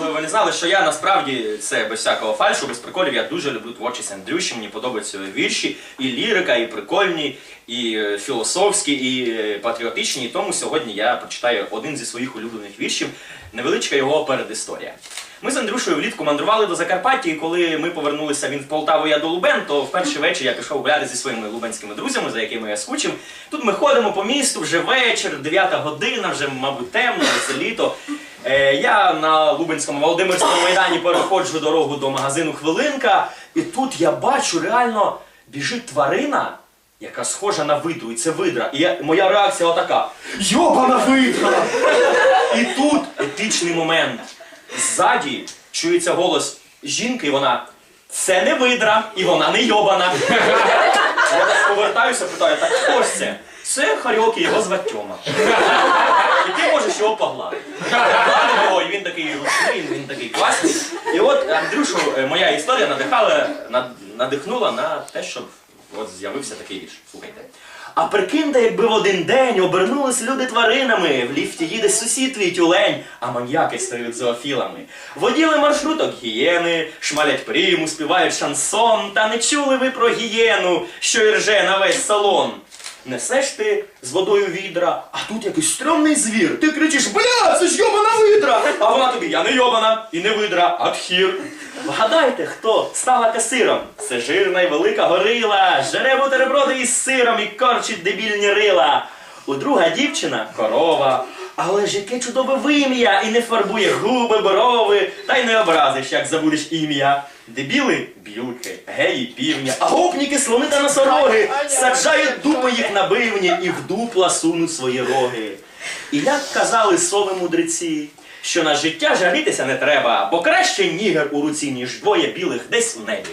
можливо, ви не знали, що я насправді це без всякого фальшу, без приколів. Я дуже люблю творчість Андрюші. Мені подобаються вірші, і лірика, і прикольні, і е, філософські, і е, патріотичні. І тому сьогодні я прочитаю один зі своїх улюблених віршів, невеличка його передісторія. Ми з Андрюшею влітку мандрували до Закарпаття, і коли ми повернулися він в Полтаву, я до Лубен, то в перший вечір я пішов гуляти зі своїми лубенськими друзями, за якими я скучив. Тут ми ходимо по місту, вже вечір, 9 година, вже, мабуть, темно, це літо. Е, я на Лубенському Володимирському майдані переходжу дорогу до магазину Хвилинка, і тут я бачу реально біжить тварина, яка схожа на видру, і це видра. І я, моя реакція отака: Йобана видра! І тут епічний момент. Ззаді чується голос жінки, і вона це не видра, і вона не йобана. Я повертаюся, питаю, так хто ж це? Це Харьок, і його звати Тьома. І ти можеш його погладити. Гладив його, і він такий ручний, він такий класний. І от Андрюшу, е, моя історія надихала, над- надихнула на те, щоб от з'явився такий вірш. Слухайте. А прикиньте, якби в один день обернулись люди тваринами, в ліфті їде сусід твій тюлень, а маньяки стають зоофілами. Воділи маршруток гієни, шмалять приму, співають шансон, та не чули ви про гієну, що ірже на весь салон. Несеш ти з водою відра, а тут якийсь стрьомний звір. Ти кричиш, бля, це ж йобана видра! А вона тобі, я не йобана і не видра, а тхір. Вгадайте, хто стала касиром? Це жирна й велика горила, жере бутерброди із сиром і корчить дебільні рила. У друга дівчина корова. Але ж яке чудове вим'я, і не фарбує губи, брови, та й не образиш, як забудеш ім'я. Дебіли білки, геї півня, а гопніки слони та носороги, саджають дупи їх на бивні і в дупла сунуть свої роги. І як казали сови мудреці, що на життя жалітися не треба, бо краще нігер у руці, ніж двоє білих десь у небі.